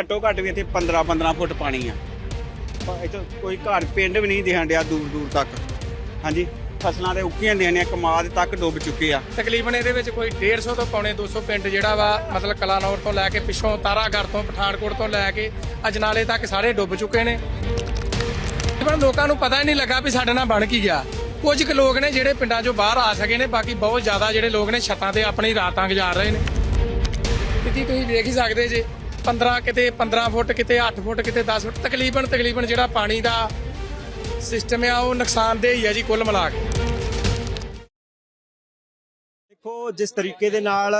ਘੱਟੋ ਘੱਟ ਵੀ ਇੱਥੇ 15 15 ਫੁੱਟ ਪਾਣੀ ਆ। ਇੱਥੇ ਕੋਈ ਘਰ ਪਿੰਡ ਵੀ ਨਹੀਂ ਦਿਖਣ ਡਿਆ ਦੂਰ ਦੂਰ ਤੱਕ। ਹਾਂਜੀ, ਫਸਲਾਂ ਦੇ ਉੱਕੀਆਂ ਦੇਣੀਆਂ ਕਮਾਦ ਤੱਕ ਡੁੱਬ ਚੁੱਕੇ ਆ। ਤਕਰੀਬਨ ਇਹਦੇ ਵਿੱਚ ਕੋਈ 150 ਤੋਂ ਪੌਣੇ 200 ਪਿੰਡ ਜਿਹੜਾ ਵਾ, ਮਤਲਬ ਕਲਾਨੌਰ ਤੋਂ ਲੈ ਕੇ ਪਿੱਛੋਂ ਤਾਰਾਗੜ੍ਹ ਤੋਂ ਪਠਾਨਕੋਟ ਤੋਂ ਲੈ ਕੇ ਅਜਨਾਲੇ ਤੱਕ ਸਾਰੇ ਡੁੱਬ ਚੁੱਕੇ ਨੇ। ਪਰ ਲੋਕਾਂ ਨੂੰ ਪਤਾ ਹੀ ਨਹੀਂ ਲੱਗਾ ਵੀ ਸਾਡੇ ਨਾਲ ਬਣ ਕੀ ਗਿਆ। ਕੁਝ ਕੁ ਲੋਕ ਨੇ ਜਿਹੜੇ ਪਿੰਡਾਂ 'ਚੋਂ ਬਾਹਰ ਆ ਸਕੇ ਨੇ, ਬਾਕੀ ਬਹੁਤ ਜ਼ਿਆਦਾ ਜਿਹੜੇ ਲੋਕ ਨੇ, ਛੱਤਾਂ ਤੇ ਆਪਣੀ ਰਾਤਾਂ ਗੁਜ਼ਾਰ ਰਹੇ ਨੇ। ਕਿਤੇ ਤੁਸੀਂ ਦੇਖ ਹੀ ਸਕਦੇ ਜੇ 15 ਕਿਤੇ 15 ਫੁੱਟ, ਕਿਤੇ 8 ਫੁੱਟ, ਕਿਤੇ 10 ਫੁੱਟ ਤਕਰੀਬਨ ਤਕਰੀਬਨ ਜਿਹੜਾ ਪਾਣੀ ਦਾ ਸਿਸਟਮ ਆ, ਉਹ ਨੁਕਸਾਨਦੇਹ ਹੀ ਆ ਜੀ ਕੁੱਲ ਮਿਲਾ ਕੇ। ਦੇਖੋ ਜਿਸ ਤਰੀਕੇ ਦੇ ਨਾਲ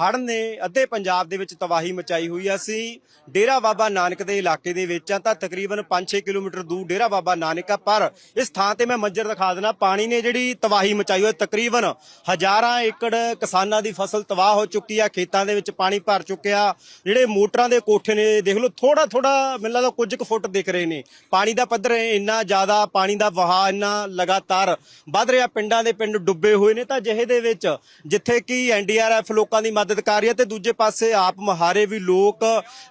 ਹੜ੍ਹ ਨੇ ਅੱਧੇ ਪੰਜਾਬ ਦੇ ਵਿੱਚ ਤਬਾਹੀ ਮਚਾਈ ਹੋਈ ਆ। ਅਸੀਂ ਡੇਰਾ ਬਾਬਾ ਨਾਨਕ ਦੇ ਇਲਾਕੇ ਦੇ ਵਿੱਚ ਆ ਤਾਂ ਤਕਰੀਬਨ 5-6 ਕਿਲੋਮੀਟਰ ਦੂਰ ਡੇਰਾ ਬਾਬਾ ਨਾਨਕ ਆ। ਪਰ ਇਸ ਥਾਂ ਤੇ ਮੈਂ ਮੰਜ਼ਰ ਦਿਖਾ ਦੇਣਾ ਪਾਣੀ ਨੇ ਜਿਹੜੀ ਤਬਾਹੀ ਮਚਾਈ ਹੋਈ ਤਕਰੀਬਨ ਹਜ਼ਾਰਾਂ ਏਕੜ ਕਿਸਾਨਾਂ ਦੀ ਫਸਲ ਤਬਾਹ ਹੋ ਚੁੱਕੀ ਆ। ਖੇਤਾਂ ਦੇ ਵਿੱਚ ਪਾਣੀ ਭਰ ਚੁੱਕਿਆ ਜਿਹੜੇ ਮੋਟਰਾਂ ਦੇ ਕੋਠੇ ਨੇ, ਦੇਖ ਲਓ ਥੋੜਾ ਥੋੜਾ ਮੈਨੂੰ ਲੱਗਦਾ ਕੁਝ ਕੁ ਫੁੱਟ ਦਿਖ ਰਹੇ ਨੇ। ਪਾਣੀ ਦਾ ਪੱਧਰ ਇੰਨਾ ਜ਼ਿਆਦਾ, ਪਾਣੀ ਦਾ ਵਹਾਅ ਇੰਨਾ ਲਗਾਤਾਰ ਵੱਧ ਰਿਹਾ। ਪਿੰਡਾਂ ਦੇ ਪਿੰਡ ਡੁੱਬੇ ਹੋਏ ਨੇ ਤਾਂ ਜਿਹੇ ਦੇ ਵਿੱਚ ਜਿੱਥੇ ਕਿ ਐਨਡੀਆਰਐਫ ਲੋਕਾਂ ਦੀ ਮਦਦ ਕਰ ਰਹੀ ਹੈ ਤੇ ਦੂਜੇ ਪਾਸੇ ਆਪ ਮਹਾਰੇ ਵੀ ਲੋਕ,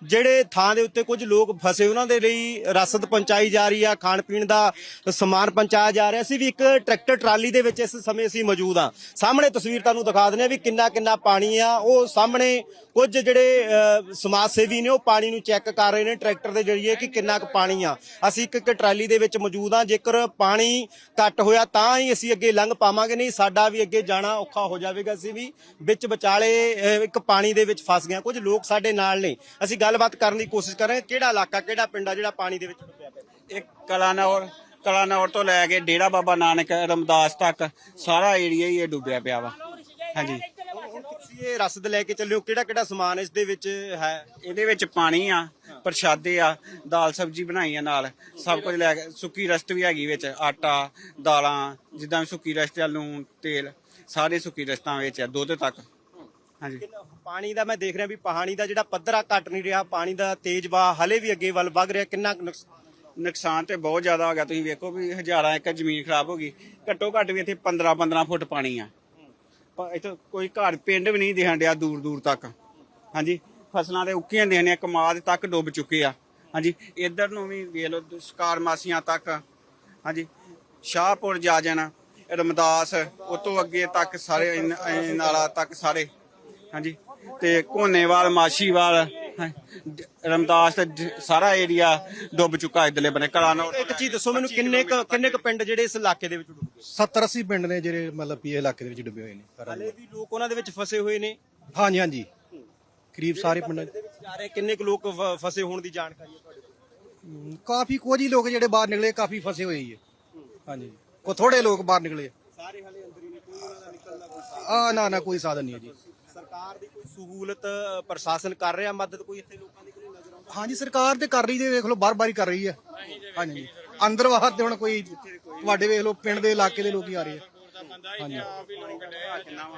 ਜਿਹੜੇ ਥਾਂ ਦੇ ਉੱਤੇ ਕੁਝ ਲੋਕ ਫਸੇ ਉਹਨਾਂ ਦੇ ਲਈ ਰਸਦ ਪਹੁੰਚਾਈ ਜਾ ਰਹੀ ਆ, ਖਾਣ ਪੀਣ ਦਾ ਸਮਾਨ ਪਹੁੰਚਾਇਆ ਜਾ ਰਿਹਾ। ਸੀ ਵੀ ਇੱਕ ਟਰੈਕਟਰ ਟਰਾਲੀ ਦੇ ਵਿੱਚ ਇਸ ਸਮੇਂ ਅਸੀਂ ਮੌਜੂਦ ਆ ਸਾਹਮਣੇ ਤਸਵੀਰ ਤੁਹਾਨੂੰ ਦਿਖਾ ਦਿੰਦੇ ਆ ਵੀ ਕਿੰਨਾ ਕਿੰਨਾ ਪਾਣੀ ਆ। ਉਹ ਸਾਹਮਣੇ ਕੁਝ ਜਿਹੜੇ ਸਮਾਜ ਸੇਵੀ ਨੇ ਉਹ ਪਾਣੀ ਨੂੰ ਚੈੱਕ ਕਰ ਰਹੇ ਨੇ ਟਰੈਕਟਰ ਦੇ ਜਰੀਏ ਕਿ ਕਿੰਨਾ ਕੁ ਪਾਣੀ ਆ। ਅਸੀਂ ਇੱਕ ਇੱਕ ਟਰਾਲੀ ਦੇ ਵਿੱਚ ਮੌਜੂਦ ਆ ਜੇਕਰ ਪਾਣੀ ਘੱਟ ਹੋਇਆ ਤਾਂ ਹੀ ਅਸੀਂ ਅੱਗੇ ਲੰਘ ਪਾਵਾਂਗੇ। ਨਹੀਂ, ਸਾਡਾ ਵੀ ਅੱਗੇ ਜਾਣਾ ਔਖਾ ਹੋ ਜਾਵੇਗਾ। ਅਸੀਂ ਵੀ ਵਿੱਚ ਵਿਚਾਲੇ ਇੱਕ ਪਾਣੀ ਦੇ ਵਿੱਚ ਫਸ ਗਏ ਹਾਂ। ਕੁਝ ਲੋਕ ਸਾਡੇ ਨਾਲ ਨੇ। ਅਸੀਂ ਗੱਲਬਾਤ ਕਰਨ ਦੀ ਕੋਸ਼ਿਸ਼ ਕਰ ਰਹੇ ਹਾਂ। ਕਿਹੜਾ ਇਲਾਕਾ ਕਿਹੜਾ ਪਿੰਡ ਆ ਜਿਹੜਾ ਪਾਣੀ ਦੇ ਵਿੱਚ ਡੁੱਬਿਆ ਪਿਆ? ਇਹ ਕਲਾਨੌਰ ਕਲਾਨੌਰ ਤੋਂ ਲੈ ਕੇ ਡੇਰਾ ਬਾਬਾ ਨਾਨਕ ਰਮਦਾਸ ਤੱਕ ਸਾਰਾ ਏਰੀਆ ਹੀ ਇਹ ਡੁੱਬਿਆ ਪਿਆ ਵਾ। ਹਾਂਜੀ। ਹੁਣ ਤੁਸੀਂ ਇਹ ਰਸਦ ਲੈ ਕੇ ਚੱਲਿਓ ਕਿਹੜਾ ਕਿਹੜਾ ਸਮਾਨ ਇਸ ਦੇ ਵਿੱਚ ਹੈ? ਇਹਦੇ ਵਿੱਚ ਪਾਣੀ ਆ। ਪ੍ਰਸ਼ਾਦੇ ਆ ਦਾਲ ਸਬਜੀ ਬਣਾਈ ਆ ਨਾਲ। ਸਭ ਕੁਝ ਲੈ ਕੇ ਸੁੱਕੀ ਰਸਤ ਵੀ ਹੈਗੀ ਵਿੱਚ ਆਟਾ ਦਾਲਾਂ ਜਿੱਦਾਂ ਵੀ ਸੁੱਕੀ ਰਸਤ ਆ ਲੂਣ ਤੇਲ ਸਾਰੇ ਸੁੱਕੀ ਰਸਤਾਂ ਵਿੱਚ ਆ ਦੁੱਧ ਤੱਕ। ਹਾਂਜੀ। ਪਾਣੀ ਦਾ ਮੈਂ ਦੇਖ ਰਿਹਾ ਵੀ ਪਾਣੀ ਦਾ ਜਿਹੜਾ ਪੱਧਰ ਆ ਘਟ ਨਹੀਂ ਰਿਹਾ ਪਾਣੀ ਦਾ ਤੇਜ਼ ਵਹਾਅ ਹਲੇ ਵੀ ਅੱਗੇ ਵੱਲ ਵਗ ਰਿਹਾ ਕਿੰਨਾ ਕੁ ਨੁਕਸ- ਨੁਕਸਾਨ ਤੇ ਬਹੁਤ ਜ਼ਿਆਦਾ ਹੋ ਗਿਆ। ਤੁਸੀਂ ਵੇਖੋ ਵੀ ਹਜ਼ਾਰਾਂ ਏਕੜ ਜ਼ਮੀਨ ਖਰਾਬ ਹੋ ਗਈ। ਘੱਟੋ ਘੱਟ ਵੀ ਇੱਥੇ 15 15 ਫੁੱਟ ਪਾਣੀ ਆ। ਪਰ ਇੱਥੇ ਕੋਈ ਘਰ ਪਿੰਡ ਵੀ ਨਹੀਂ ਦਿਖਣ ਡਿਆ ਦੂਰ ਦੂਰ ਤੱਕ। ਹਾਂਜੀ। ਫਸਲਾਂ ਦੇ ਉੱਕੀਆਂ ਦੇਣੀਆਂ ਕਮਾਦ ਤੱਕ ਡੁੱਬ ਚੁੱਕੇ ਆ। ਹਾਂਜੀ ਇੱਧਰ ਨੂੰ ਵੀ ਵੇਖ ਲਓ ਸ਼ਿਕਾਰ ਮਾਸੀਆਂ ਤੱਕ। ਹਾਂਜੀ ਸ਼ਾਹਪੁਰ ਜਾ ਜਾਣਾ ਰਮਦਾਸ ਉਹ ਤੋਂ ਅੱਗੇ ਤੱਕ ਸਾਰੇ ਨਾਲਾ ਤੱਕ ਸਾਰੇ। ਹਾਂਜੀ ਤੇ ਕੋਨੇਵਾਲ ਮਾਸ਼ੀਵਾਲ ਰਮਦਾਸ ਤੇ ਡ- ਸਾਰਾ ਏਰੀਆ ਡੁੱਬ ਚੁੱਕਾ ਇਧਰਲੇ ਬਨੇ ਕਲਾਨੌਰ ਇੱਕ ਚੀਜ਼ ਦੱਸੋ ਮੈਨੂੰ ਕਿੰਨੇ ਕੁ ਕਿੰਨੇ ਕੁ ਪਿੰਡ ਜਿਹੜੇ ਇਸ ਇਲਾਕੇ ਦੇ ਵਿੱਚ ਡੁੱਬ ਗਏ? 70 80 ਪਿੰਡ ਨੇ ਜਿਹੜੇ ਮਤਲਬ ਇਹ ਇਲਾਕੇ ਦੇ ਵਿੱਚ ਡੁੱਬੇ ਹੋਏ ਨੇ ਹਲੇ ਵੀ ਲੋਕ ਉਹਨਾਂ ਦੇ ਵਿੱਚ ਫਸੇ ਹੋਏ ਨੇ। ਹਾਂਜੀ ਹਾਂਜੀ। ਕਰੀਬ ਸਾਰੇ ਪਿੰਡਾਂ 'ਚ। ਜਾ ਰਹੇ ਕਿੰਨੇ ਕੁ ਲੋਕ ਫ- ਫਸੇ ਹੋਣ ਦੀ ਜਾਣਕਾਰੀ ਹੈ ਤੁਹਾਡੇ ਕੋਲ? ਹਮ, ਕਾਫੀ ਕੁਝ ਹੀ ਲੋਕ ਜਿਹੜੇ ਬਾਹਰ ਨਿਕਲੇ ਕਾਫੀ ਫਸੇ ਹੋਏ ਹੀ ਹੈ। ਹਾਂਜੀ। ਕੋ ਥੋੜੇ ਲੋਕ ਬਾਹਰ ਨਿਕਲੇ ਸਾਰੇ ਹਲੇ ਅੰਦਰ ਹੀ ਨੇ ਕੋਈ ਉਹਨਾਂ ਦਾ ਨਿਕਲਣ ਦਾ ਕੋਈ ਆ ਨਾ ਨਾ ਕੋਈ ਸਾਧਨ ਨਹੀਂ ਹੈ ਜੀ। ਸਰਕਾਰ ਦੀ ਕੋਈ ਸਹੂਲਤ ਪ੍ਰਸ਼ਾਸਨ ਕਰ ਰਿਹਾ ਮਦਦ ਕੋਈ ਇੱਥੇ ਲੋਕਾਂ ਦੀ ਕੋਈ ਨਜ਼ਰ ਆਉਂਦੀ? ਹਾਂਜੀ ਸਰਕਾਰ ਤੇ ਕਰ ਰਹੀ ਜੇ ਵੇਖ ਲਓ ਬਾਰ ਬਾਰੀ ਕਰ ਰਹੀ ਹੈ। ਹਾਂਜੀ। ਅੰਦਰ ਬਾਹਰ ਤੇ ਹੁਣ ਕੋਈ ਤੁਹਾਡੇ ਵੇਖ ਲਓ ਪਿੰਡ ਦੇ ਇਲਾਕੇ ਦੇ ਲੋਕ ਹੀ ਆ ਰਹੇ ਆ। ਹਾਂਜੀ।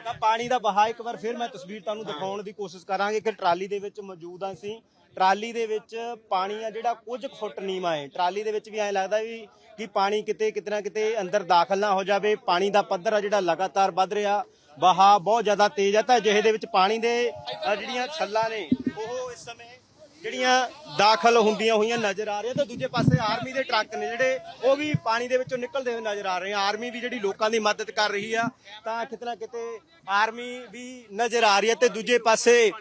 ਤਾਂ ਪਾਣੀ ਦਾ ਵਹਾਅ ਇੱਕ ਵਾਰ ਫਿਰ ਮੈਂ ਤਸਵੀਰ ਤੁਹਾਨੂੰ ਦਿਖਾਉਣ ਦੀ ਕੋਸ਼ਿਸ਼ ਕਰਾਂਗੇ ਕਿ ਟਰਾਲੀ ਦੇ ਵਿੱਚ ਮੌਜੂਦ ਹਾਂ ਅਸੀਂ। ਟਰਾਲੀ ਦੇ ਵਿੱਚ ਪਾਣੀ ਆ ਜਿਹੜਾ ਕੁਝ ਫੁੱਟ ਨੀਵਾਂ ਹੈ। ਟਰਾਲੀ ਦੇ ਵਿੱਚ ਵੀ ਐਂ ਲੱਗਦਾ ਵੀ ਕਿ ਪਾਣੀ ਕਿਤੇ ਕਿਤੇ ਨਾ ਕਿਤੇ ਅੰਦਰ ਦਾਖਲ ਨਾ ਹੋ ਜਾਵੇ। ਪਾਣੀ ਦਾ ਪੱਧਰ ਆ ਜਿਹੜਾ ਲਗਾਤਾਰ ਵੱਧ ਰਿਹਾ। ਵਹਾਅ ਬਹੁਤ ਜ਼ਿਆਦਾ ਤੇਜ਼ ਹੈ। ਤਾਂ ਜਿਹੇ ਦੇ ਵਿੱਚ ਪਾਣੀ ਦੇ ਅ, ਜਿਹੜੀਆਂ ਛੱਲਾਂ ਨੇ ਉਹ ਇਸ ਸਮੇਂ ਜਿਹੜੀਆਂ ਦਾਖਲ ਹੁੰਦੀਆਂ ਹੋਈਆਂ ਨਜ਼ਰ ਆ ਰਹੀਆਂ ਤੇ ਦੂਜੇ ਪਾਸੇ ਆਰਮੀ ਦੇ ਟਰੱਕ ਨੇ ਜਿਹੜੇ, ਉਹ ਵੀ ਪਾਣੀ ਦੇ ਵਿੱਚੋਂ ਨਿਕਲਦੇ ਹੋਏ ਨਜ਼ਰ ਆ ਰਹੇ ਆ। ਆਰਮੀ ਵੀ ਜਿਹੜੀ ਲੋਕਾਂ ਦੀ ਮਦਦ ਕਰ ਰਹੀ ਆ, ਤਾਂ ਕਿਤੇ ਨਾ ਕਿਤੇ ਆਰਮੀ ਵੀ ਨਜ਼ਰ ਆ ਰਹੀ ਹੈ ਤੇ ਦੂਜੇ ਪਾਸੇ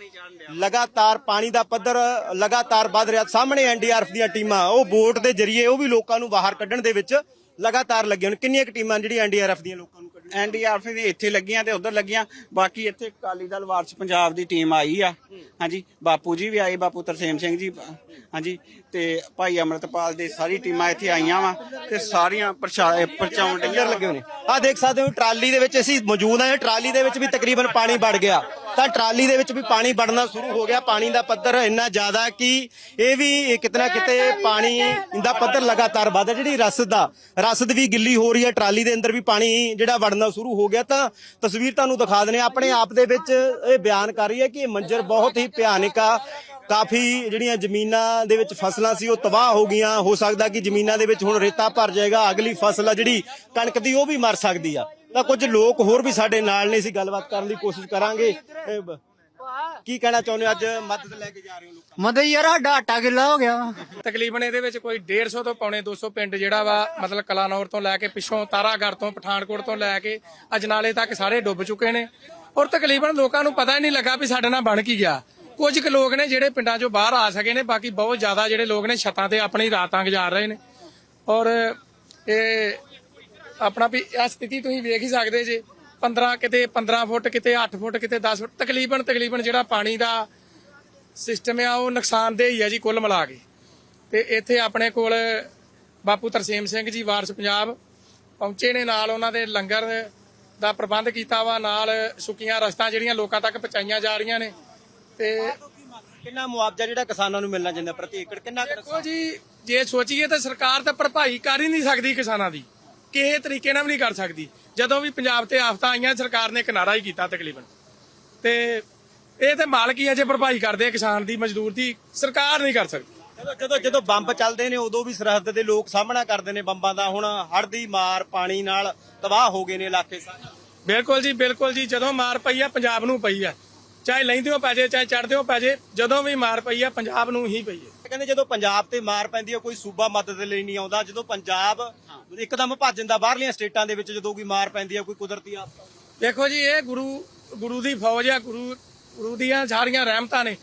ਲਗਾਤਾਰ ਪਾਣੀ ਦਾ ਪੱਧਰ ਲਗਾਤਾਰ ਵੱਧ ਰਿਹਾ। ਸਾਹਮਣੇ ਐਨਡੀਆਰਐਫ ਦੀਆਂ ਟੀਮਾਂ, ਉਹ ਬੋਟ ਦੇ ਜ਼ਰੀਏ ਉਹ ਵੀ ਲੋਕਾਂ ਨੂੰ ਬਾਹਰ ਕੱਢਣ ਦੇ ਵਿੱਚ ਲਗਾਤਾਰ ਲੱਗੀਆਂ ਨੇ। ਕਿੰਨੀਆਂ ਕੁ ਟੀਮਾਂ ਜਿਹੜੀ ਐਨਡੀਆਰਐਫ ਦੀਆਂ ਲੋਕਾਂ ਨੂੰ ਕੱਢਣ ਐਨਡੀਆਰਐਫ ਦੀ ਇੱਥੇ ਲੱਗੀਆਂ ਤੇ ਉਧਰ ਲੱਗੀਆਂ। ਬਾਕੀ ਇੱਥੇ ਅਕਾਲੀ ਦਲ ਵਾਰਸ ਪੰਜਾਬ ਦੀ ਟੀਮ ਆਈ ਆ। ਹਾਂਜੀ, ਬਾਪੂ ਜੀ ਵੀ ਆਏ, ਬਾਪੂ ਤਰਸੇਮ ਸਿੰਘ ਜੀ, ਹਾਂਜੀ, ਤੇ ਭਾਈ ਅਮਰਤਪਾਲ ਦੇ ਸਾਰੀ ਟੀਮਾਂ ਇੱਥੇ ਆਈਆਂ ਵਾ, ਤੇ ਸਾਰੀਆਂ ਪ੍ਰਚਾਉਣ ਕਲੀਅਰ ਲੱਗੇ ਹੋਏ ਨੇ। ਆ ਦੇਖ ਸਕਦੇ ਹੋ, ਟਰਾਲੀ ਦੇ ਵਿੱਚ ਅਸੀਂ ਮੌਜੂਦ ਹਾਂ ਟਰਾਲੀ ਦੇ ਵਿੱਚ ਵੀ ਤਕਰੀਬਨ ਪਾਣੀ ਵੜ ਗਿਆ। ਤਾਂ ਟਰਾਲੀ ਦੇ ਵਿੱਚ ਵੀ ਪਾਣੀ ਵੜਨਾ ਸ਼ੁਰੂ ਹੋ ਗਿਆ, ਪਾਣੀ ਦਾ ਪੱਧਰ ਇੰਨਾ ਜ਼ਿਆਦਾ ਕਿ ਇਹ ਵੀ ਕਿਤੇ ਨਾ ਕਿਤੇ ਪਾਣੀ ਦਾ ਪੱਧਰ ਲਗਾਤਾਰ ਵੱਧ ਜਿਹੜੀ ਰਸਦ ਦਾ ਰਸਦ ਵੀ ਗਿੱਲੀ ਹੋ ਰਹੀ ਹੈ, ਟਰਾਲੀ ਦੇ ਅੰਦਰ ਵੀ ਪਾਣੀ ਜਿਹੜਾ ਵੜਨਾ ਸ਼ੁਰੂ ਹੋ ਗਿਆ ਤਾਂ ਤਸਵੀਰ ਤੁਹਾਨੂੰ ਦਿਖਾ ਦਨੇ ਆਪਣੇ ਆਪ ਦੇ ਵਿੱਚ ਇਹ ਬਿਆਨ ਕਰ ਰਹੀ ਹੈ ਕਿ ਇਹ ਮੰਜ਼ਰ ਬਹੁਤ ਹੀ ਭਿਆਨਕ ਆ। ਕਾਫੀ ਜਿਹੜੀਆਂ ਜ਼ਮੀਨਾਂ ਦੇ ਵਿੱਚ ਫਸਲਾਂ ਸੀ ਉਹ ਤਬਾਹ ਹੋ ਗਈਆਂ। ਹੋ ਸਕਦਾ ਕਿ ਜ਼ਮੀਨਾਂ ਦੇ ਵਿੱਚ ਹੁਣ ਰੇਤਾ ਭਰ ਜਾਏਗਾ। ਅਗਲੀ ਫਸਲ ਆ ਜਿਹੜੀ ਕਣਕ ਦੀ ਉਹ ਵੀ ਮਰ ਸਕਦੀ ਆ। ਤਾਂ ਕੁਝ ਲੋਕ ਹੋਰ ਵੀ ਸਾਡੇ ਨਾਲ ਨੇ ਅਸੀਂ ਗੱਲਬਾਤ ਕਰਨ ਦੀ ਕੋਸ਼ਿਸ਼ ਕਰਾਂਗੇ। ਕੀ ਕਹਿਣਾ ਚਾਹੁੰਦੇ ਹੋ? ਅੱਜ ਮਦਦ ਲੈ ਕੇ ਜਾ ਰਹੇ ਹੋ ਲੋਕਾਂ ਮਦਦ ਯਾਰ ਸਾਡਾ ਆਟਾ ਕਿੱਲਾ ਹੋ ਗਿਆ। ਤਕਰੀਬਨ ਇਹਦੇ ਵਿੱਚ ਕੋਈ 150 ਤੋਂ ਪੌਣੇ 200 ਪਿੰਡ ਜਿਹੜਾ ਵਾ ਮਤਲਬ ਕਲਾਨੌਰ ਤੋਂ ਲੈ ਕੇ ਪਿੱਛੋਂ ਤਾਰਾਗੜ ਤੋਂ ਪਠਾਨਕੋਟ ਤੋਂ ਲੈ ਕੇ ਅਜਨਾਲੇ ਤੱਕ ਸਾਰੇ ਡੁੱਬ ਚੁੱਕੇ ਨੇ। ਔਰ ਤਕਰੀਬਨ ਲੋਕਾਂ ਨੂੰ ਪਤਾ ਹੀ ਨਹੀਂ ਲੱਗਾ ਵੀ ਸਾਡੇ ਨਾਲ ਬਣ ਕੀ ਗਿਆ। ਕੁਝ ਕੁ ਲੋਕ ਨੇ ਜਿਹੜੇ ਪਿੰਡਾਂ ਚੋਂ ਬਾਹਰ ਆ ਸਕੇ ਨੇ, ਬਾਕੀ ਬਹੁਤ ਜ਼ਿਆਦਾ ਜਿਹੜੇ ਲੋਕ ਨੇ ਛੱਤਾਂ ਤੇ ਆਪਣੀ ਰਾਤਾਂ ਗੁਜ਼ਾਰ ਰਹੇ ਨੇ। ਔਰ ਇਹ ਆਪਣਾ ਵੀ ਇਹ ਸਥਿਤੀ ਤੁਸੀਂ ਵੇਖ ਹੀ ਸਕਦੇ ਜੇ 15 ਕਿਤੇ 15 ਫੁੱਟ, ਕਿਤੇ 8 ਫੁੱਟ, ਕਿਤੇ 10 ਫੁੱਟ, ਤਕਰੀਬਨ ਤਕਰੀਬਨ ਜਿਹੜਾ ਪਾਣੀ ਦਾ ਸਿਸਟਮ ਆ, ਉਹ ਨੁਕਸਾਨਦੇਹ ਹੀ ਆ ਜੀ ਕੁੱਲ ਮਿਲਾ ਕੇ। ਤੇ ਇੱਥੇ ਆਪਣੇ ਕੋਲ ਬਾਪੂ ਤਰਸੇਮ ਸਿੰਘ ਜੀ, ਵਾਰਸ ਪੰਜਾਬ, ਪਹੁੰਚੇ ਨੇ ਨਾਲ ਉਹਨਾਂ ਦੇ ਲੰਗਰ ਦਾ ਪ੍ਰਬੰਧ ਕੀਤਾ ਵਾ, ਨਾਲ ਸੁੱਕੀਆਂ ਰਸਤਾਂ ਜਿਹੜੀਆਂ ਲੋਕਾਂ ਤੱਕ ਪਹੁੰਚਾਈਆਂ ਜਾ ਰਹੀਆਂ ਨੇ। ਤੇ ਕਿੰਨਾ ਮੁਆਵਜ਼ਾ ਜਿਹੜਾ ਕਿਸਾਨਾਂ ਨੂੰ ਮਿਲਣਾ ਚਾਹੀਦਾ ਪ੍ਰਤੀ ਏਕੜ ਕਿੰਨਾ ਕੁ ਦੇਖੋ ਜੀ ਜੇ ਸੋਚੀਏ ਤਾਂ ਸਰਕਾਰ ਤਾਂ ਭਰਪਾਈ ਕਰ ਹੀ ਨਹੀਂ ਸਕਦੀ ਕਿਸਾਨਾਂ ਦੀ। ਕਿਸੇ ਤਰੀਕੇ ਨਾਲ ਵੀ ਨਹੀਂ ਕਰ ਸਕਦੀ। ਜਦੋਂ ਵੀ ਪੰਜਾਬ ਤੇ ਆਫਤਾਂ ਆਈਆਂ ਸਰਕਾਰ ਨੇ ਕਿਨਾਰਾ ਹੀ ਕੀਤਾ ਤਕਰੀਬਨ। ਤੇ ਇਹ ਤੇ ਮਾਲਕ ਹੀ ਅਜੇ ਭਰਪਾਈ ਕਰਦੇ ਆ ਕਿਸਾਨ ਦੀ ਮਜ਼ਦੂਰ ਦੀ ਸਰਕਾਰ ਨਹੀਂ ਕਰ ਸਕਦੀ। ਜਦੋਂ ਜਦੋਂ ਜਦੋਂ ਬੰਬ ਚੱਲਦੇ ਨੇ ਉਦੋਂ ਵੀ ਸਰਹੱਦ ਦੇ ਲੋਕ ਸਾਹਮਣਾ ਕਰਦੇ ਨੇ ਬੰਬਾਂ ਦਾ। ਹੁਣ ਹੜ੍ਹ ਦੀ ਮਾਰ ਪਾਣੀ ਨਾਲ ਤਬਾਹ ਹੋ ਗਏ ਨੇ ਇਲਾਕੇ। ਸਾਰੇ ਬਿਲਕੁਲ ਜੀ ਬਿਲਕੁਲ ਜੀ ਜਦੋਂ ਮਾਰ ਪਈ ਆ ਪੰਜਾਬ ਨੂੰ ਪਈ ਆ। ਚਾਹੇ ਲੈਂਦਿਓ ਪੈ ਜੇ ਚਾਹੇ ਚੜਦਿਓ ਪੈ ਜੇ ਜਦੋਂ ਵੀ ਮਾਰ ਪਈ ਆ ਪੰਜਾਬ ਨੂੰ ਹੀ ਪਈ ਹੈ। ਕਹਿੰਦੇ ਜਦੋਂ ਪੰਜਾਬ ਤੇ ਮਾਰ ਪੈਂਦੀ ਹੈ ਕੋਈ ਸੂਬਾ ਮਦਦ ਲਈ ਨਹੀਂ ਆਉਂਦਾ। ਜਦੋਂ ਪੰਜਾਬ ਇੱਕਦਮ ਭੱਜ ਜਾਂਦਾ ਬਾਹਰਲੀਆਂ ਸਟੇਟਾਂ ਦੇ ਵਿੱਚ ਜਦੋਂ ਕੋਈ ਮਾਰ ਪੈਂਦੀ ਹੈ ਕੋਈ ਕੁਦਰਤੀ ਆਫਤ ਦੇਖੋ ਜੀ ਇਹ ਗੁਰੂ ਗੁਰੂ ਦੀ ਫੌਜ ਆ ਗੁਰੂ ਗੁਰੂ ਦੀਆਂ ਸਾਰੀਆਂ ਰਹਿਮਤਾਂ ਨੇ।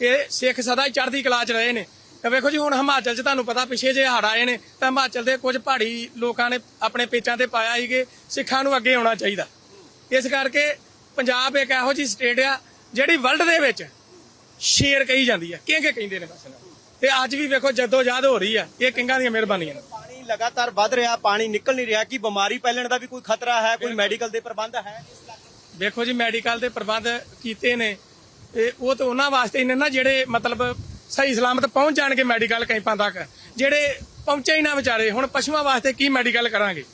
ਇਹ ਸਿੱਖ ਸਦਾ ਹੀ ਚੜ੍ਹਦੀ ਕਲਾ 'ਚ ਰਹੇ ਨੇ। ਤੇ ਵੇਖੋ ਜੀ ਹੁਣ ਹਿਮਾਚਲ 'ਚ ਤੁਹਾਨੂੰ ਪਤਾ ਪਿਛੇ ਜੇ ਹੜ ਆਏ ਨੇ ਤਾਂ ਹਿਮਾਚਲ ਦੇ ਕੁਝ ਪਹਾੜੀ ਲੋਕਾਂ ਨੇ ਆਪਣੇ ਪੇਚਾਂ ਤੇ ਪਾਇਆ ਸੀ ਕਿ ਸਿੱਖਾਂ ਨੂੰ ਅੱਗੇ ਆਉਣਾ ਚਾਹੀਦਾ। ਇਸ ਕਰਕੇ ਪੰਜਾਬ ਇੱਕ ਇਹੋ ਜਿਹੀ ਸਟੇਟ ਆ ਜਿਹੜੀ ਵਰਲਡ ਦੇ ਵਿੱਚ ਸ਼ੇਰ ਕਹੀ ਜਾਂਦੀ ਆ ਕਿੰਗੇ ਕਹਿੰਦੇ ਨੇ ਬਸ। ਤੇ ਅੱਜ ਵੀ ਵੇਖੋ ਜੱਦੋ ਜਹਿਦ ਹੋ ਰਹੀ ਆ ਇਹ ਕਿੰਗਾਂ ਦੀਆਂ ਮਿਹਰਬਾਨੀਆਂ ਪਾਣੀ ਲਗਾਤਾਰ ਵੱਧ ਰਿਹਾ ਪਾਣੀ ਨਿਕਲ ਨਹੀਂ ਰਿਹਾ ਕਿ ਬਿਮਾਰੀ ਫੈਲਣ ਦਾ ਵੀ ਕੋਈ ਖਤਰਾ ਹੈ ਕੋਈ ਮੈਡੀਕਲ ਦੇ ਪ੍ਰਬੰਧ ਹੈ? ਦੇਖੋ ਜੀ ਮੈਡੀਕਲ ਦੇ ਪ੍ਰਬੰਧ ਕੀਤੇ ਨੇ ਤੇ ਉਹ ਤਾਂ ਉਹਨਾਂ ਵਾਸਤੇ ਹੀ ਨੇ ਨਾ ਜਿਹੜੇ ਮਤਲਬ ਸਹੀ ਸਲਾਮਤ ਪਹੁੰਚ ਜਾਣਗੇ ਮੈਡੀਕਲ ਕੈਂਪਾਂ ਤੱਕ। ਜਿਹੜੇ ਪਹੁੰਚੇ ਹੀ ਨਾ ਵਿਚਾਰੇ ਹੁਣ ਪਸ਼ੂਆਂ ਵਾਸਤੇ ਕੀ ਮੈਡੀਕਲ ਕਰਾਂਗੇ?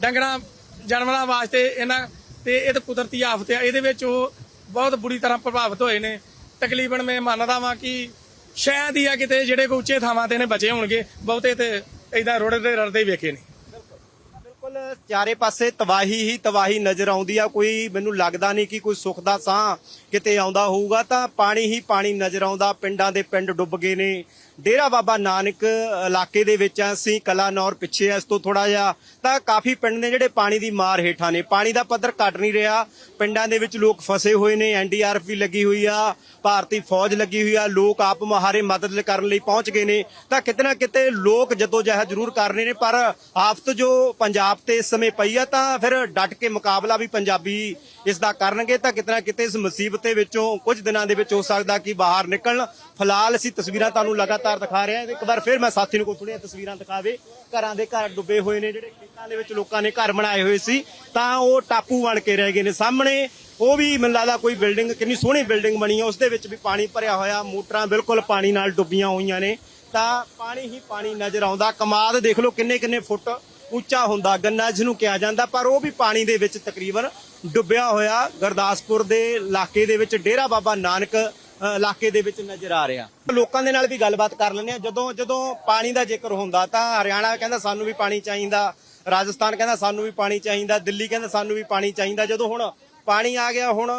ਡੰਗਰਾਂ ਜਾਨਵਰਾਂ ਵਾਸਤੇ ਇਹਨਾਂ ਤੇ ਇਹ ਤਾਂ ਕੁਦਰਤੀ ਆਫਤ ਆ ਇਹਦੇ ਵਿੱਚ ਉਹ ਬਹੁਤ ਬੁਰੀ ਤਰ੍ਹਾਂ ਪ੍ਰਭਾਵਿਤ ਹੋਏ ਨੇ। ਤਕਰੀਬਨ ਮੈਂ ਮੰਨਦਾ ਵਾਂ ਕਿ ਸ਼ਾਇਦ ਹੀ ਆ ਕਿਤੇ ਜਿਹੜੇ ਕੋ ਉੱਚੇ ਥਾਵਾਂ ਤੇ ਨੇ ਬਚੇ ਹੋਣਗੇ, ਬਹੁਤੇ ਤੇ ਏਦਾਂ ਰੋੜਦੇ ਰੜਦੇ ਵੇਖੇ ਨੇ। ਬਿਲਕੁਲ, ਚਾਰੇ ਪਾਸੇ ਤਬਾਹੀ ਹੀ ਤਬਾਹੀ ਨਜ਼ਰ ਆਉਂਦੀ ਆ। ਕੋਈ ਮੈਨੂੰ ਲੱਗਦਾ ਨਹੀਂ ਕਿ ਕੋਈ ਸੁੱਖ ਦਾ ਸਾਹ ਕਿਤੇ ਆਉਂਦਾ ਹੋਊਗਾ, ਤਾਂ ਪਾਣੀ ਹੀ ਪਾਣੀ ਨਜ਼ਰ ਆਉਂਦਾ। ਪਿੰਡਾਂ ਦੇ ਪਿੰਡ ਡੁੱਬ ਗਏ ਨੇ। ਡੇਰਾ ਬਾਬਾ ਨਾਨਕ ਇਲਾਕੇ ਦੇ ਵਿੱਚ ਆ, ਅਸੀਂ ਕਲਾਨੌਰ ਪਿੱਛੇ ਆ ਇਸ ਤੋਂ ਥੋੜਾ ਜਿਹਾ ਤਾਂ ਕਾਫੀ ਪਿੰਡ ਨੇ ਜਿਹੜੇ ਪਾਣੀ ਦੀ ਮਾਰ ਹੇਠਾਂ ਨੇ। ਪਾਣੀ ਦਾ ਪੱਧਰ ਘਟ ਨਹੀਂ ਰਿਹਾ। ਪਿੰਡਾਂ ਦੇ ਵਿੱਚ ਲੋਕ ਫਸੇ ਹੋਏ ਨੇ ਐਨਡੀਆਰਐਫ ਵੀ ਲੱਗੀ ਹੋਈ ਆ ਭਾਰਤੀ ਫੌਜ ਲੱਗੀ ਹੋਈ ਆ ਲੋਕ ਆਪ ਮੁਹਾਰੇ ਮਦਦ ਕਰਨ ਲਈ ਪਹੁੰਚ ਗਏ ਨੇ। ਤਾਂ ਕਿਤੇ ਨਾ ਕਿਤੇ ਲੋਕ ਜਦੋਂ ਜਹਿਦ ਜ਼ਰੂਰ ਕਰ ਰਹੇ ਨੇ ਪਰ ਆਫਤ ਜੋ ਪੰਜਾਬ ਤੇ ਇਸ ਸਮੇਂ ਪਈ ਆ ਤਾਂ ਫਿਰ ਡਟ ਕੇ ਮੁਕਾਬਲਾ ਵੀ ਪੰਜਾਬੀ ਇਸ ਦਾ ਕਰਨਗੇ। ਤਾਂ ਕਿਤੇ ਨਾ ਕਿਤੇ ਇਸ ਮੁਸੀਬਤ ਦੇ ਵਿੱਚੋਂ ਕੁਝ ਦਿਨਾਂ ਦੇ ਵਿੱਚ ਹੋ ਸਕਦਾ ਕਿ ਬਾਹਰ ਨਿਕਲਣ। ਫਿਲਹਾਲ ਅਸੀਂ ਤਸਵੀਰਾਂ ਤੁਹਾਨੂੰ ਲਗਾਤਾਰ ਦਿਖਾ ਰਹੇ ਇੱਕ ਵਾਰ ਫਿਰ ਮੈਂ ਸਾਥੀ ਨੂੰ ਕੋ ਥੋੜੀਆਂ ਤਸਵੀਰਾਂ ਦਿਖਾਵੇ। ਘਰਾਂ ਦੇ ਘਰ ਡੁੱਬੇ ਹੋਏ ਨੇ ਜਿਹੜੇ ਖੇਤਾਂ ਦੇ ਵਿੱਚ ਲੋਕਾਂ ਨੇ ਘਰ ਬਣਾਏ ਹੋਏ ਸੀ, ਤਾਂ ਉਹ ਟਾਪੂ ਬਣ ਕੇ ਰਹਿ ਗਏ ਨੇ। ਸਾਹਮਣੇ ਉਹ ਵੀ ਮੈਨੂੰ ਲੱਗਦਾ ਕੋਈ ਬਿਲਡਿੰਗ, ਕਿੰਨੀ ਸੋਹਣੀ ਬਿਲਡਿੰਗ ਬਣੀ ਹੈ ਉਸ ਦੇ ਵਿੱਚ ਵੀ ਪਾਣੀ ਭਰਿਆ ਹੋਇਆ, ਮੋਟਰਾਂ ਬਿਲਕੁਲ ਪਾਣੀ ਨਾਲ ਡੁੱਬੀਆਂ ਹੋਈਆਂ ਨੇ। ਤਾਂ ਪਾਣੀ ਹੀ ਪਾਣੀ ਨਜ਼ਰ ਆਉਂਦਾ। ਕਮਾਦ ਦੇਖ ਲਓ ਕਿੰਨੇ ਕਿੰਨੇ ਫੁੱਟ ਉੱਚਾ ਹੁੰਦਾ ਗੰਨਾ ਜਿਹਨੂੰ ਕਿਹਾ ਜਾਂਦਾ, ਪਰ ਉਹ ਵੀ ਪਾਣੀ ਦੇ ਵਿੱਚ ਤਕਰੀਬਨ ਡੁੱਬਿਆ ਹੋਇਆ। ਗੁਰਦਾਸਪੁਰ ਦੇ ਇਲਾਕੇ ਦੇ ਵਿੱਚ ਡੇਰਾ ਬਾਬਾ ਨਾਨਕ ਇਲਾਕੇ ਦੇ ਵਿੱਚ ਨਜ਼ਰ ਆ ਰਿਹਾ। ਲੋਕਾਂ ਦੇ ਨਾਲ ਵੀ ਗੱਲਬਾਤ ਕਰ ਲੈਂਦੇ ਆ ਜਦੋਂ ਜਦੋਂ ਪਾਣੀ ਦਾ ਜ਼ਿਕਰ ਹੁੰਦਾ ਤਾਂ ਹਰਿਆਣਾ ਕਹਿੰਦਾ ਸਾਨੂੰ ਵੀ ਪਾਣੀ ਚਾਹੀਦਾ ਰਾਜਸਥਾਨ ਕਹਿੰਦਾ ਸਾਨੂੰ ਵੀ ਪਾਣੀ ਚਾਹੀਦਾ ਦਿੱਲੀ ਕਹਿੰਦਾ ਸਾਨੂੰ ਵੀ ਪਾਣੀ ਚਾਹੀਦਾ। ਜਦੋਂ ਹੁਣ ਪਾਣੀ ਆ ਗਿਆ ਹੁਣ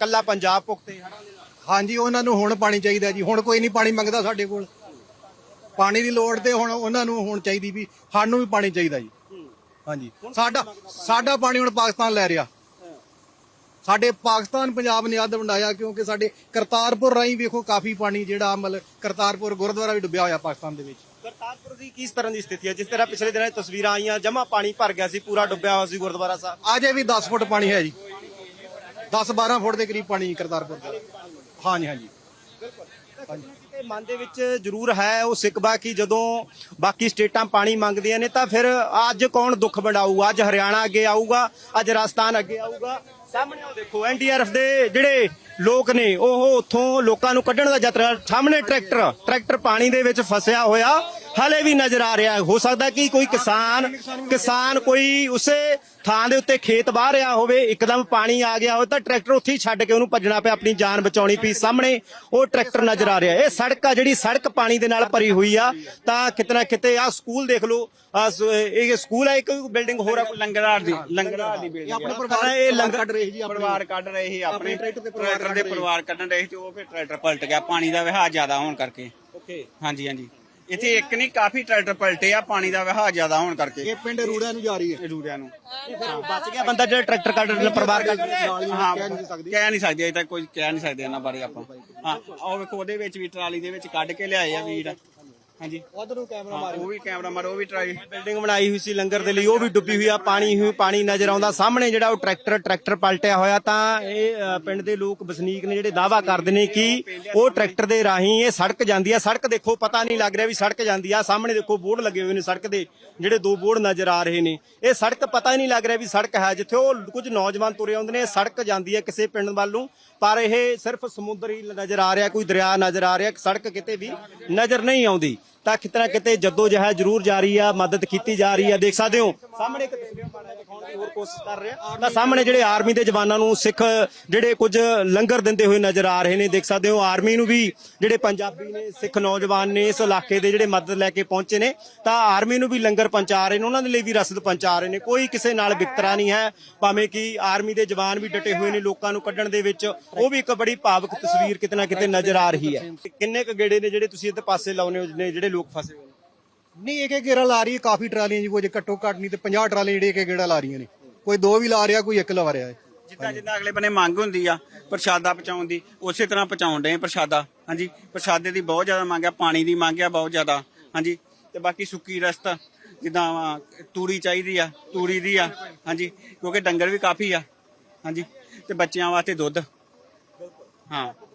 ਕੱਲਾ ਪੰਜਾਬ ਭੁਗਤੇ ਹਾਂਜੀ ਉਹਨਾਂ ਨੂੰ ਹੁਣ ਪਾਣੀ ਚਾਹੀਦਾ ਜੀ। ਹੁਣ ਕੋਈ ਨਹੀਂ ਪਾਣੀ ਮੰਗਦਾ ਸਾਡੇ ਕੋਲ। ਪਾਣੀ ਦੀ ਲੋੜ ਤੇ ਹੁਣ ਉਹਨਾਂ ਨੂੰ ਹੁਣ ਚਾਹੀਦੀ ਵੀ ਸਾਨੂੰ ਵੀ ਪਾਣੀ ਚਾਹੀਦਾ ਜੀ। ਹਾਂਜੀ। ਸਾਡਾ ਸਾਡਾ ਪਾਣੀ ਹੁਣ ਪਾਕਿਸਤਾਨ ਲੈ ਰਿਹਾ। ਸਾਡੇ ਪਾਕਿਸਤਾਨ ਪੰਜਾਬ ਨੇ ਅੱਧ ਵੰਡਾਇਆ ਕਿਉਂਕਿ ਸਾਡੇ ਕਰਤਾਰਪੁਰ ਰਾਹੀਂ ਵੇਖੋ ਕਾਫੀ ਪਾਣੀ ਜਿਹੜਾ ਮਤਲਬ ਕਰਤਾਰਪੁਰ ਗੁਰਦੁਆਰਾ ਵੀ ਡੁੱਬਿਆ ਹੋਇਆ ਪਾਕਿਸਤਾਨ ਦੇ ਵਿੱਚ। ਕਰਤਾਰਪੁਰ ਦੀ ਕਿਸ ਤਰ੍ਹਾਂ ਦੀ ਸਥਿਤੀ ਹੈ? ਜਿਸ ਤਰ੍ਹਾਂ ਪਿਛਲੇ ਦਿਨਾਂ ਤਸਵੀਰਾਂ ਆਈਆਂ ਜਮਾ ਪਾਣੀ ਭਰ ਗਿਆ ਸੀ ਪੂਰਾ ਡੁੱਬਿਆ ਹੋਇਆ ਸੀ ਗੁਰਦੁਆਰਾ ਸਾਹਿਬ। ਅਜੇ ਵੀ 10 ਫੁੱਟ ਪਾਣੀ ਹੈ ਜੀ। 10 12 ਫੁੱਟ ਦੇ ਕਰੀਬ ਪਾਣੀ ਕਰਤਾਰਪੁਰ ਦਾ। ਹਾਂਜੀ ਹਾਂਜੀ। ਮਨ ਦੇ ਵਿੱਚ ਜ਼ਰੂਰ ਹੈ ਉਹ ਸਿਕਬਾ ਕਿ ਜਦੋਂ ਬਾਕੀ ਸਟੇਟਾਂ ਪਾਣੀ ਮੰਗਦੀਆਂ ਨੇ ਤਾਂ ਫਿਰ ਅੱਜ ਕੌਣ ਦੁੱਖ ਵੰਡਾਊਗਾ? ਅੱਜ ਹਰਿਆਣਾ ਅੱਗੇ ਆਊਗਾ ਅੱਜ ਰਾਜਸਥਾਨ ਅੱਗੇ ਆਊਗਾ। ਸਾਹਮਣੇ ਉਹ ਦੇਖੋ ਐਨਡੀਆਰਐਫ ਦੇ ਜਿਹੜੇ ਲੋਕ ਨੇ, ਉਹ ਉੱਥੋਂ ਲੋਕਾਂ ਨੂੰ ਕੱਢਣ ਦਾ ਯਤਨ ਸਾਹਮਣੇ ਟਰੈਕਟਰ ਟਰੈਕਟਰ ਪਾਣੀ ਦੇ ਵਿੱਚ ਫਸਿਆ ਹੋਇਆ। ਹਲੇ ਵੀ ਨਜ਼ਰ ਆ ਰਿਹਾ ਹੈ। ਸਕਦਾ ਕਿ ਕੋਈ ਕਿਸਾਨ ਕਿਸਾਨ ਕੋਈ ਉਸੇ ਥਾਂ ਦੇ ਉੱਤੇ ਖੇਤ ਵਾਹ ਰਿਹਾ ਹੋਵੇ ਇੱਕਦਮ ਪਾਣੀ ਆ ਗਿਆ ਹੋਵੇ ਤਾਂ ਟਰੈਕਟਰ ਉੱਥੇ ਹੀ ਛੱਡ ਕੇ ਉਹਨੂੰ ਭੱਜਣਾ ਪਿਆ ਆਪਣੀ ਜਾਨ ਬਚਾਉਣੀ ਪਈ। ਸਾਹਮਣੇ ਉਹ ਟਰੈਕਟਰ ਨਜ਼ਰ ਆ ਰਿਹਾ ਇਹ ਸੜਕ ਆ ਜਿਹੜੀ ਸੜਕ ਪਾਣੀ ਦੇ ਨਾਲ ਭਰੀ ਹੋਈ ਆ ਤਾਂ ਕਿਤਨਾ ਕਿਤੇ ਆ ਸਕੂਲ ਦੇਖ ਲਓ ਸ- ਇਹ ਸਕੂਲ ਹੈ ਇੱਕ ਬਿਲਡਿੰਗ ਹੋਰ ਆ। ਲੰਗਰਾਰ ਦੀ ਲੰਗਰਾਰ ਦੀ ਬੇੜੀ ਆਪਣੇ ਪਰਿਵਾਰ ਇਹ ਲੰਗਰ ਕੱਢ ਰਹੇ ਜੀ ਆਪਣੇ। ਪਰਿਵਾਰ ਕੱਢ ਰਹੇ ਸੀ ਆਪਣੇ। ਟਰੈਕਟਰ ਦੇ ਪਰਿਵਾਰ ਕੱਢਣ ਰਹੇ ਸੀ ਤੇ ਉਹ ਫਿਰ ਟਰੈਕਟਰ ਪਲਟ ਗਿਆ। ਪਾਣੀ ਦਾ ਵਹਾਅ ਜ਼ਿਆਦਾ ਹੋਣ ਕਰਕੇ। ਓਕੇ ਹਾਂਜੀ ਹਾਂਜੀ। ਇੱਥੇ ਇੱਕ ਨਹੀਂ ਕਾਫੀ ਟਰੈਕਟਰ ਪਲਟੇ ਆ ਪਾਣੀ ਦਾ ਵਹਾਅ ਜ਼ਿਆਦਾ ਹੋਣ ਕਰਕੇ। ਇਹ ਪਿੰਡ ਰੂੜਿਆਂ ਨੂੰ ਜਾ ਰਹੀ ਹੈ। ਰੂੜਿਆਂ ਨੂੰ। ਬਚ ਗਿਆ ਬੰਦਾ ਜਿਹੜਾ ਟਰੈਕਟਰ ਕੱਢ ਰਿਹਾ ਪਰਿਵਾਰ ਕੱਢ ਹਾਂ ਕਹਿ ਨਹੀਂ ਸਕਦੇ। ਅਜੇ ਤੱਕ ਕੋਈ ਕਹਿ ਨਹੀਂ ਸਕਦੇ ਇਹਨਾਂ ਬਾਰੇ ਆਪਾਂ। ਹਾਂ ਉਹ ਵੇਖੋ ਉਹਦੇ ਵਿੱਚ ਵੀ ਟਰਾਲੀ ਦੇ ਵਿੱਚ ਕੱਢ ਕੇ ਲਿਆਏ ਆ ਵੀਰ ਹਾਂਜੀ। ਉਧਰ ਨੂੰ ਕੈਮਰਾ ਹਾਂ, ਉਹ ਵੀ ਕੈਮਰਾ ਮਾਰੋ ਉਹ ਵੀ ਟਰਾਈ ਬਿਲਡਿੰਗ ਬਣਾਈ ਹੋਈ ਸੀ ਲੰਗਰ ਦੇ ਲਈ ਉਹ ਵੀ ਡੁੱਬੀ ਹੋਈ ਆ ਪਾਣੀ ਹੋਈ ਪਾਣੀ ਨਜ਼ਰ ਆਉਂਦਾ। ਸਾਹਮਣੇ ਜਿਹੜਾ ਉਹ ਟਰੈਕਟਰ ਟਰੈਕਟਰ ਪਲਟਿਆ ਹੋਇਆ ਤਾਂ ਇਹ ਅ, ਪਿੰਡ ਦੇ ਲੋਕ ਵਸਨੀਕ ਨੇ ਜਿਹੜੇ ਦਾਵਾ ਕਰਦੇ ਨੇ ਕਿ ਉਹ ਟਰੈਕਟਰ ਦੇ ਰਾਹੀਂ ਇਹ ਸੜਕ ਜਾਂਦੀ ਆ। ਸੜਕ ਦੇਖੋ ਪਤਾ ਨਹੀਂ ਲੱਗ ਰਿਹਾ ਵੀ ਸੜਕ ਜਾਂਦੀ ਆ। ਸਾਹਮਣੇ ਦੇਖੋ ਬੋਰਡ ਲੱਗੇ ਹੋਏ ਨੇ ਸੜਕ ਦੇ ਜਿਹੜੇ ਦੋ ਬੋਰਡ ਨਜ਼ਰ ਆ ਰਹੇ ਨੇ। ਇਹ ਸੜਕ ਪਤਾ ਹੀ ਨਹੀਂ ਲੱਗ ਰਿਹਾ ਵੀ ਸੜਕ ਹੈ ਜਿੱਥੇ। ਉਹ ਕੁਝ ਨੌਜਵਾਨ ਤੁਰੇ ਆਉਂਦੇ ਨੇ ਇਹ ਸੜਕ ਜਾਂਦੀ ਹੈ ਕਿਸੇ ਪਿੰਡ ਵੱਲ ਨੂੰ ਪਰ ਇਹ ਸਿਰਫ ਸਮੁੰਦਰ ਹੀ ਨਜ਼ਰ ਆ ਰਿਹਾ ਕੋਈ ਦਰਿਆ ਨਜ਼ਰ ਆ ਰਿਹਾ ਸੜਕ ਕਿਤੇ ਵੀ ਨਜ਼ਰ ਨਹੀਂ ਆਉਂਦੀ। ਤਾਂ ਕਿਤੇ ਨਾ ਕਿਤੇ ਜੱਦੋ ਜਹਿਦ ਜ਼ਰੂਰ ਜਾਰੀ ਆ ਮਦਦ ਕੀਤੀ ਜਾ ਰਹੀ ਆ ਦੇਖ ਸਕਦੇ ਹੋ। ਸਾਹਮਣੇ ਇੱਕ ਤਸਵੀਰ ਮਾੜਾ ਦਿਖਾਉਣ ਦੀ ਹੋਰ ਕੋਸ਼ਿਸ਼ ਕਰ ਰਿਹਾ ਤਾਂ ਸਾਹਮਣੇ ਜਿਹੜੇ ਆਰਮੀ ਦੇ ਜਵਾਨਾਂ ਨੂੰ ਸਿੱਖ ਜਿਹੜੇ ਕੁਝ ਲੰਗਰ ਦਿੰਦੇ ਹੋਏ ਨਜ਼ਰ ਆ ਰਹੇ ਨੇ ਦੇਖ ਸਕਦੇ ਹੋ ਆਰਮੀ ਨੂੰ ਵੀ ਜਿਹੜੇ ਪੰਜਾਬੀ ਨੇ ਸਿੱਖ ਨੌਜਵਾਨ ਨੇ ਇਸ ਇਲਾਕੇ ਦੇ ਜਿਹੜੇ ਮਦਦ ਲੈ ਕੇ ਪਹੁੰਚੇ ਨੇ ਤਾਂ ਆਰਮੀ ਨੂੰ ਵੀ ਲੰਗਰ ਪਹੁੰਚਾ ਰਹੇ ਨੇ ਉਹਨਾਂ ਦੇ ਲਈ ਵੀ ਰਸਦ ਪਹੁੰਚਾ ਰਹੇ ਨੇ। ਕੋਈ ਕਿਸੇ ਨਾਲ ਵਿਤਕਰਾ ਨਹੀਂ ਹੈ ਭਾਵੇਂ ਕਿ ਆਰਮੀ ਦੇ ਜਵਾਨ ਵੀ ਡਟੇ ਹੋਏ ਨੇ ਲੋਕਾਂ ਨੂੰ ਕੱਢਣ ਦੇ ਵਿੱਚ ਉਹ ਵੀ ਇੱਕ ਬੜੀ ਭਾਵਕ ਤਸਵੀਰ ਕਿਤੇ ਨਾ ਕਿਤੇ ਨਜ਼ਰ ਆ ਰਹੀ ਹੈ। ਕਿੰਨੇ ਕ ਗੇੜੇ ਨੇ ਜਿਹੜੇ ਤੁਸੀਂ ਇੱਥੇ ਪਾਸੇ ਲਾਉਨੇ ਹੋ ਨੇ ਜਿਹੜੇ ਲੋਕ ਫਸੇ ਹੋਏ ਨੇ? ਨਹੀਂ, ਇੱਕ ਇੱਕ ਗੇੜਾ ਲਾ ਰਹੀ ਹੈ, ਕਾਫੀ ਟਰਾਲੀਆਂ ਜੀ ਕੋਈ ਘੱਟੋ ਘੱਟ ਨਹੀਂ ਤੇ 50 ਟਰਾਲੀਆਂ ਜਿਹੜੇ ਇੱਕ ਇੱਕ ਗੇੜਾ ਲਾ ਰਹੀਆਂ ਨੇ। ਕੋਈ ਦੋ ਵੀ ਲਾ ਰਿਹਾ, ਕੋਈ ਇੱਕ ਲਾ ਰਿਹਾ ਹੈ। ਜਿੱਦਾਂ ਜਿੱਦਾਂ ਅਗਲੇ ਬੰਨੇ ਮੰਗ ਹੁੰਦੀ ਆ, ਪ੍ਰਸ਼ਾਦਾ ਪਹੁੰਚਾਉਣ ਦੀ, ਉਸੇ ਤਰ੍ਹਾਂ ਪਹੁੰਚਾਉਣ ਦੇ ਪ੍ਰਸ਼ਾਦਾ। ਹਾਂਜੀ, ਪ੍ਰਸ਼ਾਦੇ ਦੀ ਬਹੁਤ ਜ਼ਿਆਦਾ ਮੰਗ ਆ, ਪਾਣੀ ਦੀ ਮੰਗ ਆ ਬਹੁਤ ਜ਼ਿਆਦਾ। ਹਾਂਜੀ, ਤੇ ਬਾਕੀ ਸੁੱਕੀ ਰਸਤ, ਜਿੱਦਾਂ ਤੂੜੀ ਚਾਹੀਦੀ ਆ, ਤੂੜੀ ਦੀ ਆ। ਹਾਂਜੀ, ਕਿਉਂਕਿ ਡੰਗਰ ਵੀ ਕਾਫੀ ਆ। ਹਾਂਜੀ, ਤੇ ਬੱਚਿਆਂ ਵਾਸਤੇ ਦੁੱਧ। ਹਾਂ।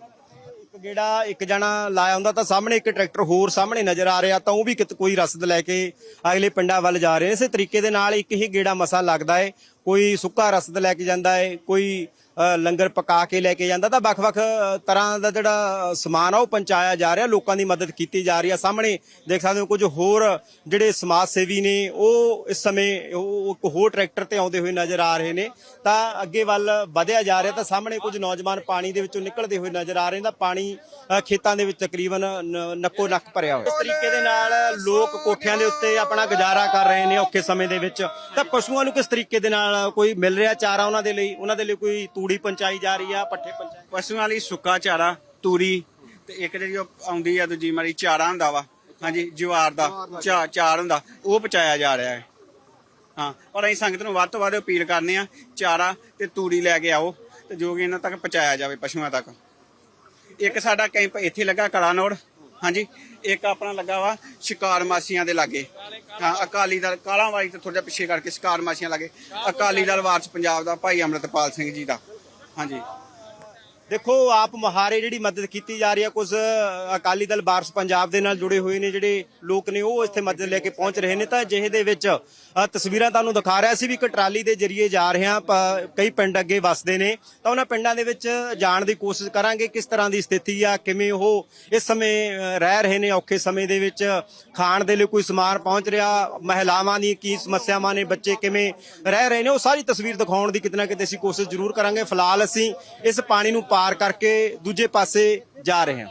ਇੱਕ ਗੇੜਾ ਇੱਕ ਜਣਾ ਲਾਇਆ ਹੁੰਦਾ ਤਾਂ ਸਾਹਮਣੇ ਇੱਕ ਟਰੈਕਟਰ ਹੋਰ ਸਾਹਮਣੇ ਨਜ਼ਰ ਆ ਰਿਹਾ, ਤਾਂ ਉਹ ਵੀ ਕਿਤ ਕੋਈ ਰਸਦ ਲੈ ਕੇ ਅਗਲੇ ਪਿੰਡਾਂ ਵੱਲ ਜਾ ਰਹੇ ਨੇ। ਇਸੇ ਤਰੀਕੇ ਦੇ ਨਾਲ ਇੱਕ ਹੀ ਗੇੜਾ ਮਸਾ ਲੱਗਦਾ ਹੈ ਕੋਈ ਸੁੱਕਾ ਰਸਦ ਲੈ ਕੇ ਜਾਂਦਾ ਹੈ ਕੋਈ ਲੰਗਰ ਪਕਾ ਕੇ ਲੈ ਕੇ ਜਾਂਦਾ ਤਾਂ ਵੱਖ-ਵੱਖ ਤਰ੍ਹਾਂ ਦਾ ਜਿਹੜਾ ਸਮਾਨ ਆ ਉਹ ਪਹੁੰਚਾਇਆ ਜਾ ਰਿਹਾ, ਲੋਕਾਂ ਦੀ ਮਦਦ ਕੀਤੀ ਜਾ ਰਹੀ ਹੈ ਸਾਹਮਣੇ ਦੇਖ ਸਕਦੇ ਹੋ ਕੁਝ ਹੋਰ ਜਿਹੜੇ ਸਮਾਜ ਸੇਵੀ ਨੇ, ਉਹ ਇਸ ਸਮੇਂ ਉਹ ਇੱਕ ਹੋਰ ਟਰੈਕਟਰ ਤੇ ਆਉਂਦੇ ਹੋਏ ਨਜ਼ਰ ਆ ਰਹੇ ਨੇ। ਤਾਂ ਅੱਗੇ ਵੱਲ ਵਧਿਆ ਜਾ ਰਿਹਾ, ਤਾਂ ਸਾਹਮਣੇ ਕੁਝ ਨੌਜਵਾਨ ਪਾਣੀ ਦੇ ਵਿੱਚੋਂ ਨਿਕਲਦੇ ਹੋਏ ਨਜ਼ਰ ਆ ਰਹੇ ਨੇ, ਤਾਂ ਪਾਣੀ ਖੇਤਾਂ ਦੇ ਵਿੱਚ ਤਕਰੀਬਨ ਨੱਕੋ ਨੱਕ ਭਰਿਆ ਹੋਇਆ। ਇਸ ਤਰੀਕੇ ਦੇ ਨਾਲ ਲੋਕ ਕੋਠਿਆਂ ਦੇ ਉੱਤੇ ਆਪਣਾ ਗੁਜ਼ਾਰਾ ਕਰ ਰਹੇ ਨੇ ਔਖੇ ਸਮੇਂ ਦੇ ਵਿੱਚ। ਤਾਂ ਪਸ਼ੂਆਂ ਨੂੰ ਕਿਸ ਤਰੀਕੇ ਦੇ ਨਾਲ ਕੋਈ ਮਿਲ ਰਿਹਾ ਚਾਰਾ ਉਹਨਾਂ ਦੇ ਲਈ? ਉਹਨਾਂ ਦੇ ਲਈ ਕੋਈ ਤੂੜੀ ਪਹੁੰਚਾਈ ਜਾ ਰਹੀ ਆ, ਪੱਠੇ ਪਹੁੰਚਾਏ ਪਸ਼ੂਆਂ ਲਈ ਸੁੱਕਾ ਚਾਰਾ ਤੂਰੀ ਤੇ ਇੱਕ ਜਿਹੜੀ ਉਹ ਆਉਂਦੀ ਆ, ਦੂਜੀ ਮਾਰੀ ਚਾਰਾ ਹੁੰਦਾ ਵਾ। ਹਾਂਜੀ, ਜਵਾਰ ਦਾ, ਚਾ- ਚਾਰ ਹੁੰਦਾ, ਉਹ ਪਚਾਇਆ ਜਾ ਰਿਹਾ ਹੈ। ਹਾਂ, ਪਰ ਅਸੀਂ ਸੰਗਤ ਨੂੰ ਵੱਧ ਤੋਂ ਵੱਧ ਅਪੀਲ ਕਰਨੇ ਆ, ਚਾਰਾ ਤੇ ਤੂੜੀ ਲੈ ਕੇ ਆਓ, ਤੇ ਜੋ ਕਿ ਇਹਨਾਂ ਤੱਕ ਪਹੁੰਚਾਇਆ ਜਾਵੇ ਪਸ਼ੂਆਂ ਤੱਕ। ਇੱਕ ਸਾਡਾ ਕੈਂਪ ਇੱਥੇ ਲੱਗਾ ਕਲਾਨੌਰ ਹਾਂਜੀ, ਇੱਕ ਆਪਣਾ ਲੱਗਾ ਵਾ ਸ਼ਿਕਾਰ ਮਾਸੀਆਂ ਦੇ ਲਾਗੇ। ਹਾਂ, ਅਕਾਲੀ ਦਲ, ਕਾਲਾਂ ਵਾਲੀ ਤੋਂ ਥੋੜਾ ਜਿਹਾ ਪਿੱਛੇ ਕਰਕੇ ਸ਼ਿਕਾਰ ਮਾਸੀਆਂ ਲਾਗੇ। ਅਕਾਲੀ ਦਲ ਵਾਰਸ ਪੰਜਾਬ ਦਾ, ਭਾਈ ਅੰਮ੍ਰਿਤਪਾਲ ਸਿੰਘ ਜੀ ਦਾ। ਹਾਂਜੀ ਦੇਖੋ, ਆਪ ਮੁਹਾਰੇ ਜਿਹੜੀ ਮਦਦ ਕੀਤੀ ਜਾ ਰਹੀ ਹੈ, ਕੁਝ ਅਕਾਲੀ ਦਲ ਬਾਰਸ ਪੰਜਾਬ ਦੇ ਨਾਲ ਜੁੜੇ ਹੋਏ ਨੇ, ਜਿਹੜੇ ਲੋਕ ਨੇ, ਉਹ ਇੱਥੇ ਮਦਦ ਲੈ ਕੇ ਪਹੁੰਚ ਰਹੇ ਨੇ। ਤਾਂ ਅਜਿਹੇ ਦੇ ਵਿੱਚ ਤਸਵੀਰਾਂ ਤੁਹਾਨੂੰ ਦਿਖਾ ਰਿਹਾ ਸੀ ਵੀ ਇੱਕ ਟਰਾਲੀ ਦੇ ਜ਼ਰੀਏ ਜਾ ਰਹੇ ਹਾਂ, ਪ- ਕਈ ਪਿੰਡ ਅੱਗੇ ਵਸਦੇ ਨੇ। ਤਾਂ ਉਹਨਾਂ ਪਿੰਡਾਂ ਦੇ ਵਿੱਚ ਜਾਣ ਦੀ ਕੋਸ਼ਿਸ਼ ਕਰਾਂਗੇ, ਕਿਸ ਤਰ੍ਹਾਂ ਦੀ ਸਥਿਤੀ ਆ, ਕਿਵੇਂ ਉਹ ਇਸ ਸਮੇਂ ਰਹਿ ਰਹੇ ਨੇ ਔਖੇ ਸਮੇਂ ਦੇ ਵਿੱਚ, ਖਾਣ ਦੇ ਲਈ ਕੋਈ ਸਮਾਨ ਪਹੁੰਚ ਰਿਹਾ, ਮਹਿਲਾਵਾਂ ਦੀ ਕੀ ਸਮੱਸਿਆਵਾਂ ਨੇ, ਬੱਚੇ ਕਿਵੇਂ ਰਹਿ ਰਹੇ ਨੇ, ਉਹ ਸਾਰੀ ਤਸਵੀਰ ਦਿਖਾਉਣ ਦੀ ਕਿਤੇ ਨਾ ਕਿਤੇ ਅਸੀਂ ਕੋਸ਼ਿਸ਼ ਜ਼ਰੂਰ ਕਰਾਂਗੇ। ਫਿਲਹਾਲ ਅਸੀਂ ਇਸ ਪਾਣੀ ਨੂੰ ਪਾਰ ਕਰਕੇ ਦੂਜੇ ਪਾਸੇ ਜਾ ਰਹੇ ਹਾਂ।